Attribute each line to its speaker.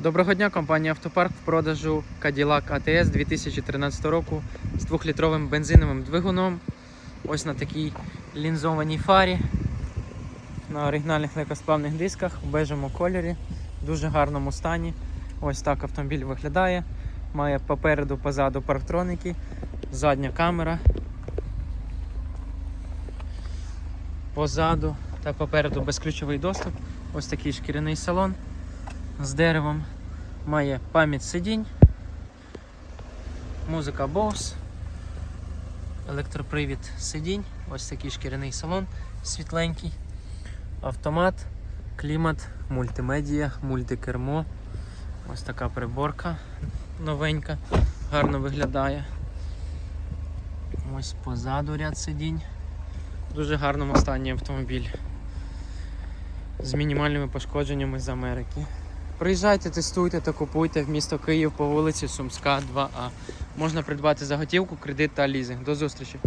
Speaker 1: Доброго дня, компанія Автопарк в продажу Cadillac ATS 2013 року з 2-літровим бензиновим двигуном. Ось на такій лінзованій фарі. На оригінальних легкосплавних дисках в бежевому кольорі, в дуже гарному стані. Ось так автомобіль виглядає. Має попереду, позаду парктроники, задня камера. Позаду та попереду безключовий доступ. Ось такий шкіряний салон з деревом. Має пам'ять сидінь, музика Bose, електропривід сидінь, ось такий шкіряний салон світленький, автомат, клімат, мультимедія, мультикермо. Ось така приборка новенька, гарно виглядає. Ось позаду ряд сидінь. Дуже гарному стані автомобіль з мінімальними пошкодженнями з Америки. Приїжджайте, тестуйте та купуйте в місто Київ по вулиці Сумська, 2А. Можна придбати заготівку, кредит та лізинг. До зустрічі!